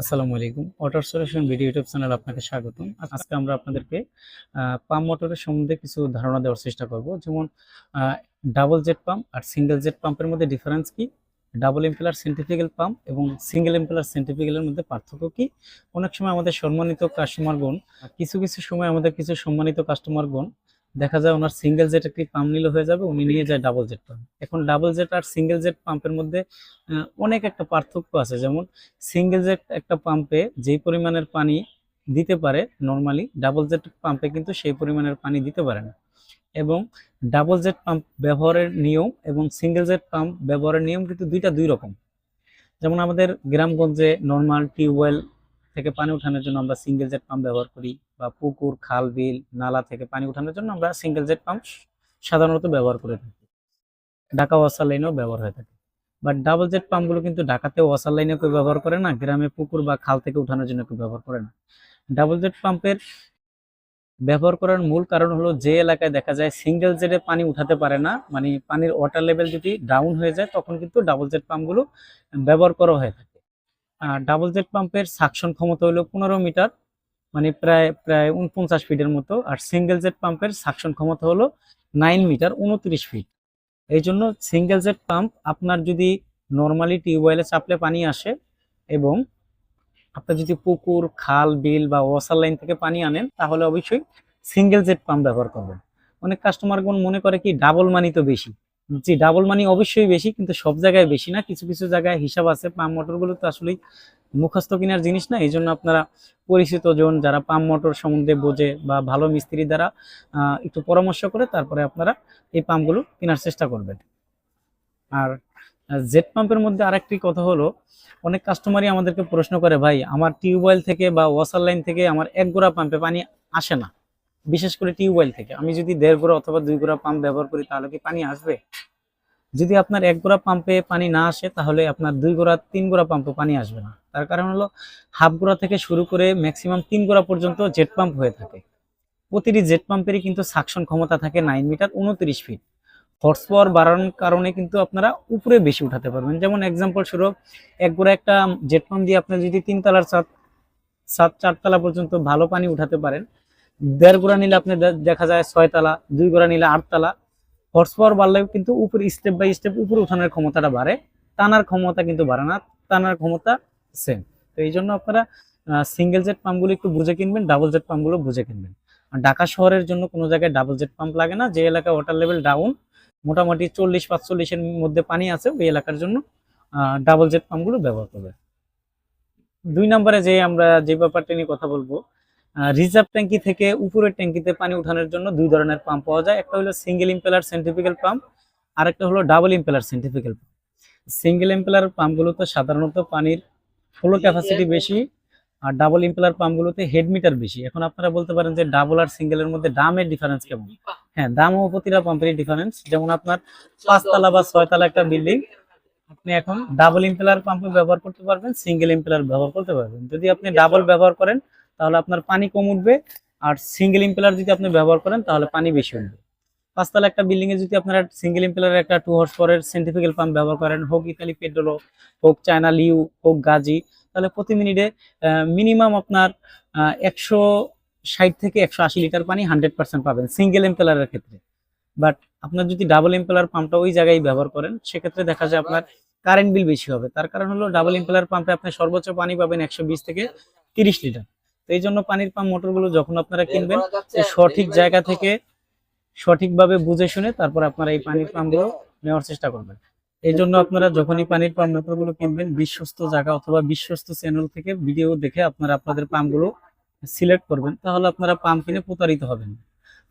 আসসালামু আলাইকুম। Water solution video YouTube channel আপনাকে স্বাগতম। আজকে আমরা আপনাদেরকে পাম্প মোটরের সম্বন্ধে কিছু ধারণা দেওয়ার চেষ্টা করব। যেমন ডাবল জেট পাম্প আর সিঙ্গেল জেট পাম্পের মধ্যে ডিফারেন্স কি? ডাবল এম্পেলার সেন্টিফিক্যাল পাম্প এবং সিঙ্গেল এম্পেলার সেন্টিফিক্যালের মধ্যে পার্থক্য কি? অনেক সময় আমাদের সম্মানিত কাস্টমারগণ কিছু কিছু সময় আমাদের কিছু সম্মানিত কাস্টমারগণ দেখা যায় ওনার সিঙ্গেল জেট একটি পাম্প নিলে হয়ে যাবে, উনি নিয়ে যায় ডাবল জেট পাম্প এখন ডাবল জেট আর সিঙ্গেল জেট পাম্পের মধ্যে অনেক একটা পার্থক্য আছে। যেমন সিঙ্গেল জেট একটা পাম্পে যেই পরিমাণের পানি দিতে পারে নর্মালি ডাবল জেট পাম্পে কিন্তু সেই পরিমাণের পানি দিতে পারে না। এবং ডাবল জেট পাম্প ব্যবহারের নিয়ম এবং সিঙ্গেল জেট পাম্প ব্যবহারের নিয়ম কিন্তু দুইটা দুই রকম। যেমন আমাদের গ্রামগঞ্জে নর্মাল টিউবওয়েল থেকে পানি উঠানোর জন্য আমরা সিঙ্গেল জেট পাম্প ব্যবহার করি। বা পুকুর, খাল, বিল, নালা থেকে পানি উঠানোর জন্য আমরা সিঙ্গেল জেট পাম্প সাধারণত ব্যবহার করে থাকি। ঢাকা ওয়াসার লাইনেও ব্যবহার হয়ে থাকে। বাট ডাবল জেট পাম্পগুলো কিন্তু ঢাকাতে ওয়াসার লাইনে কেউ ব্যবহার করে না, গ্রামে পুকুর বা খাল থেকে উঠানোর জন্য কেউ ব্যবহার করে না। ডাবল জেট পাম্পের ব্যবহার করার মূল কারণ হলো যে এলাকায় দেখা যায় সিঙ্গেল জেটে পানি উঠাতে পারে না মানে পানির ওয়াটার লেভেল যদি ডাউন হয়ে যায় তখন কিন্তু ডাবল জেট পাম্পগুলো ব্যবহার করা হয়ে থাকে। ডাবল জেট পাম্পের সাকশন ক্ষমতা হলো পনেরো মিটার মানে প্রায় প্রায় উনপঞ্চাশ ফিটের মতো। আর সিঙ্গেল জেট পাম্পের সাকশন ক্ষমতা হলো নাইন মিটার উনত্রিশ ফিট এই জন্য সিঙ্গেল জেট পাম্প আপনার যদি নর্মালি টিউবওয়েলে চাপলে পানি আসে এবং আপনার যদি পুকুর, খাল, বিল বা ওয়াসার লাইন থেকে পানি আনেন, তাহলে অবশ্যই সিঙ্গেল জেট পাম্প ব্যবহার করবেন। অনেক কাস্টমারগণ মনে করে কি ডাবল মানি তো বেশি। জি ডাবল মানি অবশ্যই বেশি, কিন্তু সব জায়গায় বেশি না। কিছু কিছু জায়গায় হিসাব আছে পাম্প মোটরগুলো তো আসলেই মুখস্থ কেনার জিনিস না এই জন্য আপনারা পরিচিত জন যারা পাম্প মোটর সম্বন্ধে বোঝে বা ভালো মিস্ত্রি দ্বারা একটু পরামর্শ করে তারপরে আপনারা এই পাম্পগুলো কেনার চেষ্টা করবেন। আর জেট পাম্পের মধ্যে আরেকটি কথা হলো, অনেক কাস্টমারই আমাদেরকে প্রশ্ন করে, ভাই, আমার টিউবওয়েল থেকে বা ওয়াসার লাইন থেকে আমার এক গোড়া পাম্পে পানি আসে না। বিশেষ করে টিউবওয়েল থেকে। আমি যদি দেড় গোড়া অথবা দুই গোড়া পাম্প ব্যবহার করি, তাহলে কি পানি আসবে? যদি আপনার এক গোড়া পাম্পে পানি না আসে, তাহলে আপনার দুই গোড়া, তিন গোড়া পাম্পে পানি আসবে না। তার কারণ হলো হাফ গোড়া থেকে শুরু করে ম্যাক্সিমাম তিন গোড়া পর্যন্ত জেট পাম্প হয়ে থাকে। প্রতিটি জেট পাম্পেরই কিন্তু সাকশন ক্ষমতা থাকে নাইন মিটার উনত্রিশ ফিট হর্স পাওয়ার বাড়ানোর কারণে কিন্তু আপনারা উপরে বেশি উঠাতে পারবেন। যেমন এক্সাম্পল স্বরূপ, এক গোড়া একটা জেট পাম্প দিয়ে আপনি যদি তিনতলার সাত সাত চারতলা পর্যন্ত ভালো পানি উঠাতে পারেন, দেড় গোড়া নিলে আপনি দেখা যায় ছয়তলা দুই গোড়া নিলে আটতলা হর্স পাওয়ার বাড়লেও কিন্তু উপরে স্টেপ বাই স্টেপ উপরে উঠানোর ক্ষমতাটা বাড়ে। টানার ক্ষমতা কিন্তু বাড়ে না, টানার ক্ষমতা সেম তো এই জন্য আপনারা সিঙ্গেল জেট পাম্পগুলো একটু বুঝে কিনবেন ডাবল জেট পাম্পগুলো বুঝে কিনবেন। আর ঢাকা শহরের জন্য কোনো জায়গায় ডাবল জেট পাম্প লাগে না, যে এলাকায় ওয়াটার লেভেল ডাউন মোটামুটি চল্লিশ, পাঁচচল্লিশের মধ্যে পানি আছে, ওই এলাকার জন্য ডাবল জেট পাম্পগুলো ব্যবহার করবে দুই নম্বরে যে আমরা যে ব্যাপারটা নিয়ে কথা বলব রিজার্ভ ট্যাঙ্কি থেকে উপরের ট্যাঙ্কিতে পানি উঠানোর জন্য দুই ধরনের পাম্প পাওয়া যায়। একটা হলো সিঙ্গেল ইম্পেলার সেন্ট্রিফিক্যাল পাম্প আর একটা হলো double impeller centrifugal pump single impeller পাম্পগুলোতে সাধারণত পানির ফ্লো ক্যাপাসিটি বেশি আর ডাবল ইম্পেলার পাম্পগুলোতে হেড মিটার বেশি। এখন আপনারা বলতে পারেন যে ডাবল আর সিঙ্গেলের মধ্যে দামের ডিফারেন্স কেমন? হ্যাঁ দাম ও প্রতিটা পাম্পেরই ডিফারেন্স যেমন আপনার পাঁচতলা বা ছয়তলা একটা বিল্ডিং আপনি এখন ডাবল ইম্পেলার পাম্প ব্যবহার করতে পারবেন সিঙ্গেল ইম্পেলার ব্যবহার করতে পারবেন। যদি আপনি ডাবল ব্যবহার করেন তাহলে আপনার পানি কম উঠবে। আর সিঙ্গেল ইম্পেলার যদি আপনি ব্যবহার করেন, তাহলে পানি বেশি উঠবে। পাঁচতলা একটা বিল্ডিং এ যদি আপনারা সিঙ্গেল ইম্পেলার একটা টু হর্স পাওয়ারের সেন্টিফিক্যাল পাম্প ব্যবহার করেন, হোক ইতালি পেড্রোলো হোক চায়না লিউ, হোক গাজি, তাহলে প্রতি মিনিটে মিনিমাম আপনার একশো ষাট থেকে একশো আশি লিটার পানি হান্ড্রেড পার্সেন্ট পাবেন সিঙ্গেল এম্পেলারের ক্ষেত্রে। বাট আপনার যদি ডাবল এম্পেলার পাম্পটা ওই জায়গায় ব্যবহার করেন, সেক্ষেত্রে দেখা যায় আপনার কারেন্ট বিল বেশি হবে। তার কারণ হলো ডাবল এম্পেলার পাম্পে আপনি সর্বোচ্চ পানি পাবেন একশো বিশ থেকে তিরিশ লিটার। তো এই জন্য পানির পাম্প মোটরগুলো যখন আপনারা কিনবেন সঠিক জায়গা থেকে সঠিকভাবে বুঝে শুনে তারপর আপনারা এই পানির পাম্পগুলো নেওয়ার চেষ্টা করবেন এই জন্য আপনারা যখনই পানির পাম্প মোটরগুলো কিনবেন বিশ্বস্ত জায়গা অথবা বিশ্বস্ত চ্যানেল থেকে ভিডিও দেখে আপনারা আপনাদের পাম্পগুলো সিলেক্ট করবেন তাহলে আপনারা পাম্প কিনে প্রতারিত হবেন।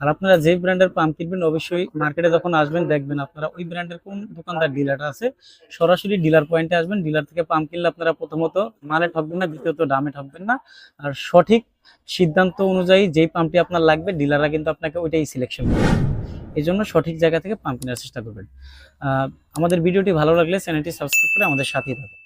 আর আপনারা যে ব্র্যান্ডের পাম্প কিনবেন অবশ্যই মার্কেটে যখন আসবেন, দেখবেন আপনারা ওই ব্র্যান্ডের কোন দোকানদার ডিলার আছে, সরাসরি ডিলার পয়েন্টে আসবেন ডিলার থেকে পাম্প কিনলে আপনারা প্রথমত মানে ঠকবেন না, দ্বিতীয়ত দামে ঠকবেন না। আর সঠিক সিদ্ধান্ত অনুযায়ী যেই পাম্পটি আপনার লাগবে ডিলাররা কিন্তু আপনাকে ওইটাই সিলেকশন করবে। এই জন্য সঠিক জায়গা থেকে পাম্প কেনার চেষ্টা করবেন। আমাদের ভিডিওটি ভালো লাগলে চ্যানেলটি সাবস্ক্রাইব করে আমাদের সাথেই থাকুন।